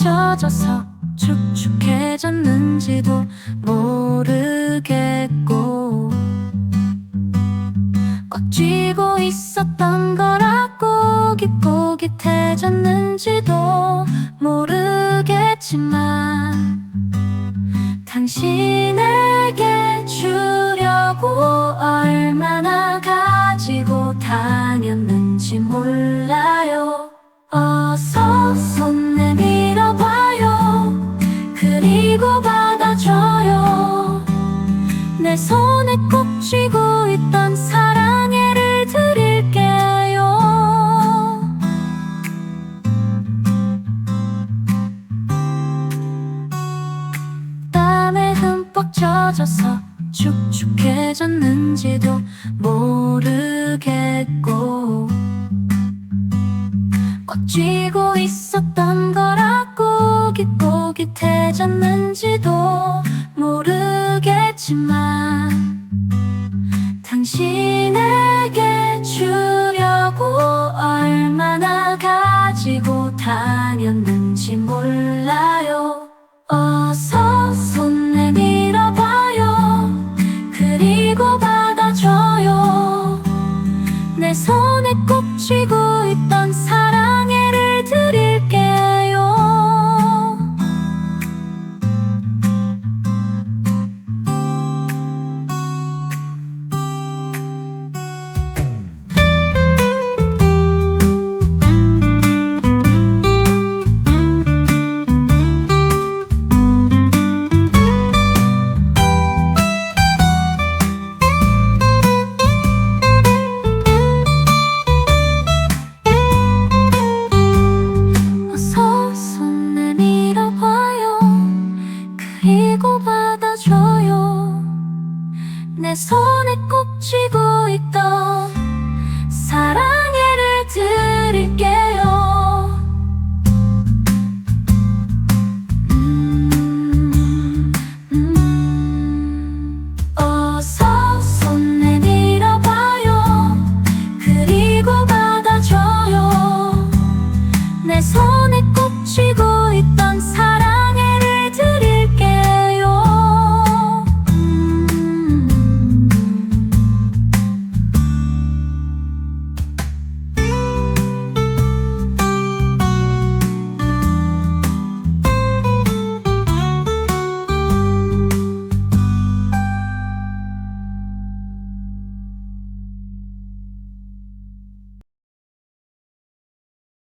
젖어서 축축해졌는지도 모르겠고 꽉 쥐고 있었던 거라 꼬깃꼬깃해졌는지도 모르겠지만 당신에게 주려고 얼마나 가지고 다녔는지 몰라요. 어서 손 젖어서 축축해졌는지도 모르겠고 꽉 쥐고 있었던 거라 꼬깃꼬깃해졌는지도 내 손에 꼭 쥐고 내 손에 꼭 쥐고 있던 사랑.